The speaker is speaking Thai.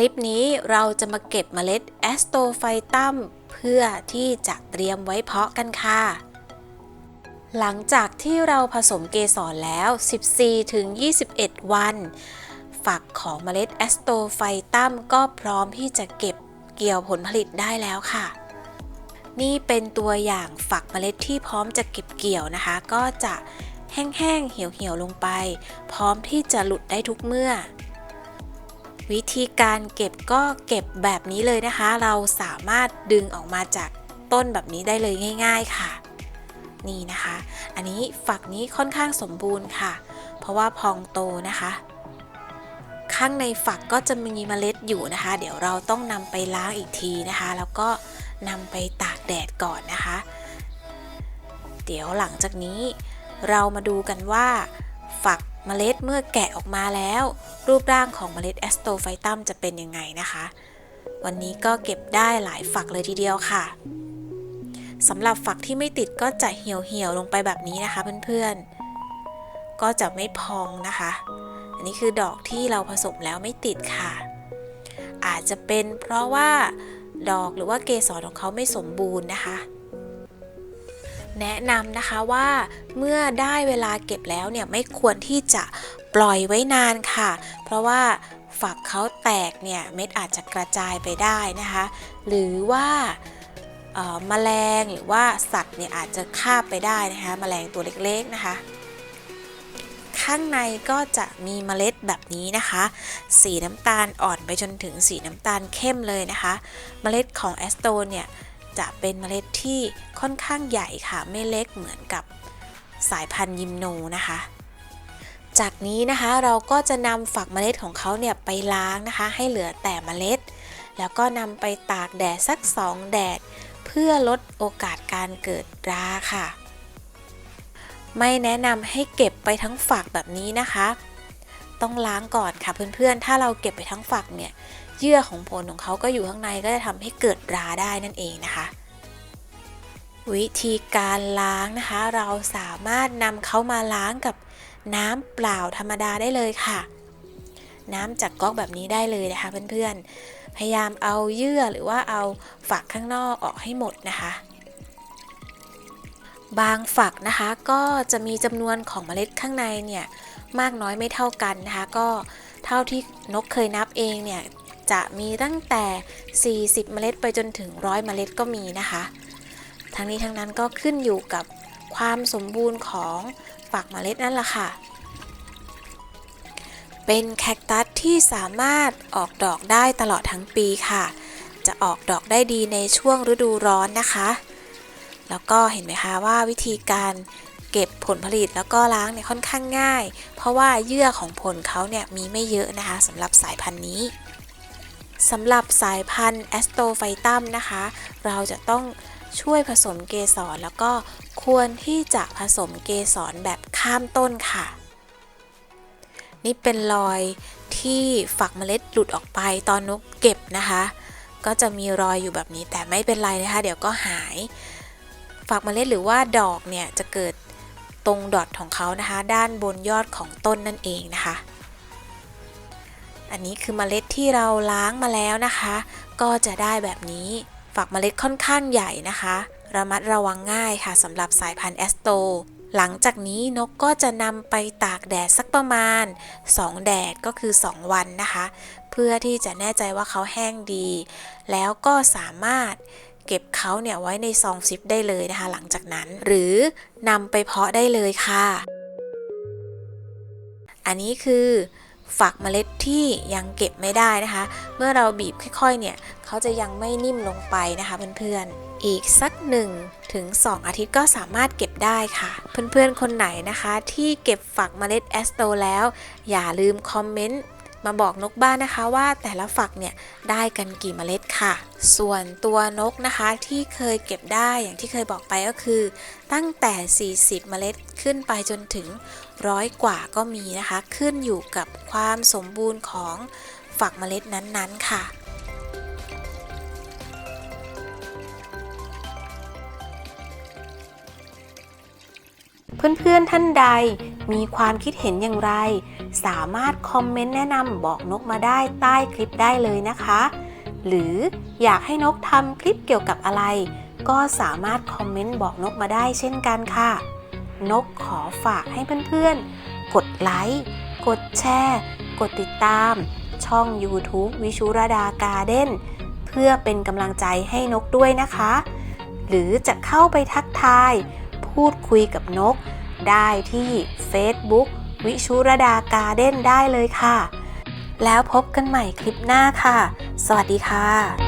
ลิปนี้เราจะมาเก็บเมล็ดแอสโตไฟตัมเพื่อที่จะเตรียมไว้เพาะกันค่ะ หลังจากที่เราผสมเกสรแล้ว 14-21 วัน ฝักของเมล็ดแอสโตไฟตัมก็พร้อมที่จะเก็บเกี่ยวผลผลิตได้แล้วค่ะ นี่เป็นตัวอย่างฝักเมล็ดที่พร้อมจะเก็บเกี่ยวนะคะ ก็จะแห้งๆ เหี่ยวๆ ลงไป พร้อมที่จะหลุดได้ทุกเมื่อ วิธีการเก็บก็เก็บแบบนี้เลยนะคะ เราสามารถดึงออกมาจากต้นแบบนี้ได้เลยง่าย ๆค่ะ นี่นะคะ อันนี้ฝักนี้ค่อนข้างสมบูรณ์ค่ะ เพราะว่าพองโตนะคะ ข้างในฝักก็จะมีเมล็ดอยู่นะคะ เดี๋ยวเราต้องนำไปล้างอีกทีนะคะ แล้วก็นำไปตากแดดก่อนนะคะ เดี๋ยวหลังจากนี้เรามาดูกันว่า ฝัก เมล็ดเมื่อแกะออกมาแล้ว รูปร่างของเมล็ดแอสโตไฟตัมจะเป็นยังไงนะคะ วันนี้ก็เก็บได้หลายฝักเลยทีเดียวค่ะสำหรับฝักที่ไม่ติดก็จะเหี่ยวๆลงไปแบบนี้นะคะเพื่อนๆ ก็จะไม่พองนะคะ อันนี้คือดอกที่เราผสมแล้วไม่ติดค่ะ อาจจะเป็นเพราะว่าดอกหรือว่าเกสรของเขาไม่สมบูรณ์นะคะ แนะนำนะคะว่าเมื่อได้เวลาเก็บแล้วเนี่ยไม่ควรที่จะปล่อยไว้นานค่ะ เพราะว่าฝักเขาแตกเนี่ยเม็ดอาจจะกระจายไปได้นะคะ หรือว่าแมลงหรือว่าสัตว์เนี่ยอาจจะคาบไปได้นะคะแมลงตัวเล็กๆนะคะ ข้างในก็จะมีเมล็ดแบบนี้นะคะ สีน้ำตาลอ่อนไปจนถึงสีน้ำตาลเข้มเลยนะคะ เมล็ดของแอสโตนเนี่ย จะเป็นเมล็ดที่ค่อนข้างใหญ่ค่ะ ไม่เล็กเหมือนกับสายพันธุ์ยิมโนนะคะ จากนี้นะคะเราก็จะนำฝักเมล็ดของเขาเนี่ยไปล้างนะคะ ให้เหลือแต่เมล็ด แล้วก็นำไปตากแดดสัก 2 แดด เพื่อลดโอกาสการเกิดราค่ะ ไม่แนะนำให้เก็บไปทั้งฝักแบบนี้นะคะ ต้องล้างก่อนค่ะเพื่อนๆ ถ้าเราเก็บไปทั้งฝักเนี่ย เยื่อของผลของเขาก็อยู่ข้างในก็จะทำให้เกิดราได้นั่นเองนะคะ วิธีการล้างนะคะ เราสามารถนำเขามาล้างกับน้ำเปล่าธรรมดาได้เลยค่ะ น้ำจากก๊อกแบบนี้ได้เลยนะคะเพื่อนๆ พยายามเอาเยื่อหรือว่าเอาฝักข้างนอกออกให้หมดนะคะบางฝักนะคะก็จะมีจำนวนของเมล็ดข้างในเนี่ยมากน้อยไม่เท่ากันนะคะ ก็เท่าที่นกเคยนับเองเนี่ย จะมีตั้งแต่ 40 เมล็ดไปจนถึง 100 เมล็ดก็มีนะคะ ทั้งนี้ทั้งนั้นก็ขึ้นอยู่กับความสมบูรณ์ของฝักเมล็ดนั่นแหละค่ะ เป็นแคคตัสที่สามารถออกดอกได้ตลอดทั้งปีค่ะ จะออกดอกได้ดีในช่วงฤดูร้อนนะคะ แล้วก็เห็นไหมคะว่าวิธีการเก็บผลผลิตแล้วก็ล้างเนี่ยค่อนข้างง่าย เพราะว่าเยื่อของผลเขาเนี่ยมีไม่เยอะนะคะสำหรับสายพันธุ์นี้ สำหรับสายพันธุ์แอสโตไฟตัมนะคะ เราจะต้องช่วยผสมเกสรแล้วก็ควรที่จะผสมเกสรแบบข้ามต้นค่ะ นี่เป็นรอยที่ฝักเมล็ดหลุดออกไปตอนนกเก็บนะคะ ก็จะมีรอยอยู่แบบนี้แต่ไม่เป็นไรนะคะ เดี๋ยวก็หาย ฝักเมล็ดหรือว่าดอกเนี่ยจะเกิดตรงดอทของเขานะคะ ด้านบนยอดของต้นนั่นเองนะคะ อันนี้คือเมล็ดที่เราล้างมาแล้วนะคะ ก็จะได้แบบนี้ฝักเมล็ดค่อนข้างใหญ่นะคะ ระมัดระวังง่ายค่ะสำหรับสายพันธุ์แอสโต หลังจากนี้นกก็จะนำไปตากแดดสักประมาณ 2 แดดก็คือ 2 วันนะคะ เพื่อที่จะแน่ใจว่าเขาแห้งดี แล้วก็สามารถเก็บเขาเนี่ยไว้ในซองซิปได้เลยนะคะ หลังจากนั้น หรือนำไปเพาะได้เลยค่ะ อันนี้คือ ฝักเมล็ดที่ยังเก็บไม่ได้นะคะ เมื่อเราบีบค่อยๆ เนี่ยเขาจะยังไม่นิ่มลงไปนะคะเพื่อนๆ อีกสัก1ถึง2อาทิตย์ก็สามารถเก็บได้ค่ะ เพื่อนๆ คนไหนนะคะ ที่เก็บฝักเมล็ดแอสโตแล้ว อย่าลืมคอมเมนต์ มาบอกนกบ้านนะคะว่าแต่ละฝักเนี่ยได้กันกี่เมล็ดค่ะ ส่วนตัวนกนะคะที่เคยเก็บได้อย่างที่เคยบอกไปก็คือ ตั้งแต่ 40 เมล็ดขึ้นไปจนถึงร้อยกว่าก็มีนะคะ ขึ้นอยู่กับความสมบูรณ์ของฝักเมล็ดนั้นๆค่ะเพื่อนๆท่านใดมีความคิดเห็นอย่างไร สามารถคอมเมนต์แนะนำบอกนกมาได้ใต้คลิปได้เลยนะคะ หรืออยากให้นกทำคลิปเกี่ยวกับอะไร ก็สามารถคอมเมนต์บอกนกมาได้เช่นกันค่ะ นกขอฝากให้เพื่อนๆ กดไลค์กดแชร์ กดติดตาม ช่อง YouTube วิชุรดาการ์เด้นเพื่อเป็นกำลังใจให้นกด้วยนะคะ หรือจะเข้าไปทักทาย พูดคุยกับนกได้ที่ Facebook วิชุรดาการ์เด้นได้เลยค่ะ แล้วพบกันใหม่คลิปหน้าค่ะ สวัสดีค่ะ